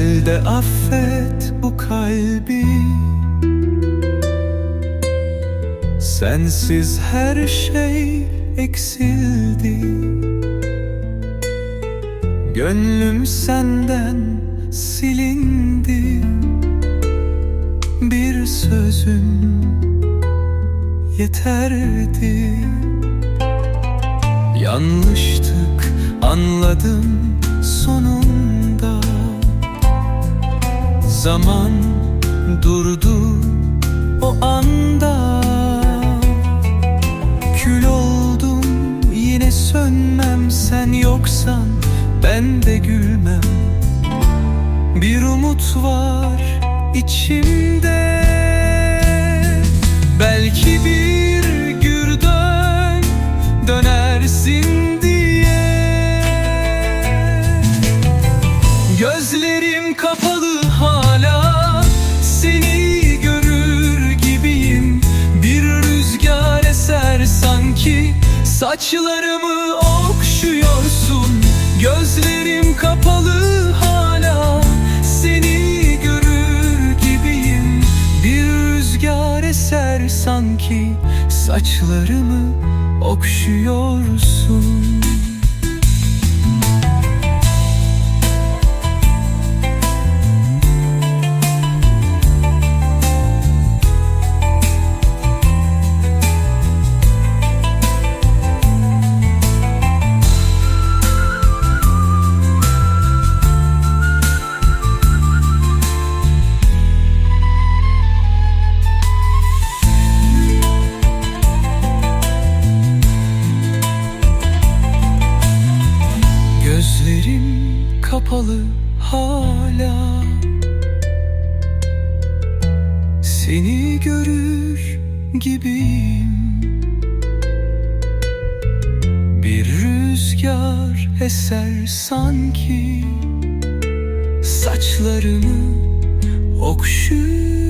de affet bu kalbi. Sensiz her şey eksildi. Gönlüm senden silindi. Bir sözün yeterdi. Yanlıştık anladım sonunda Zaman durdu o anda. Kül oldum yine sönmem sen yoksan ben de gülmem. Bir umut var içimde. Belki bir gürdan dönersin saçlarımı okşuyorsun Gözlerim kapalı hala. Seni görür gibiyim Bir rüzgar eser sanki. Saçlarımı okşuyorsun Gözlerim kapalı hala. Seni görür gibiyim. Bir rüzgar eser sanki. Saçlarımı okşuyorsun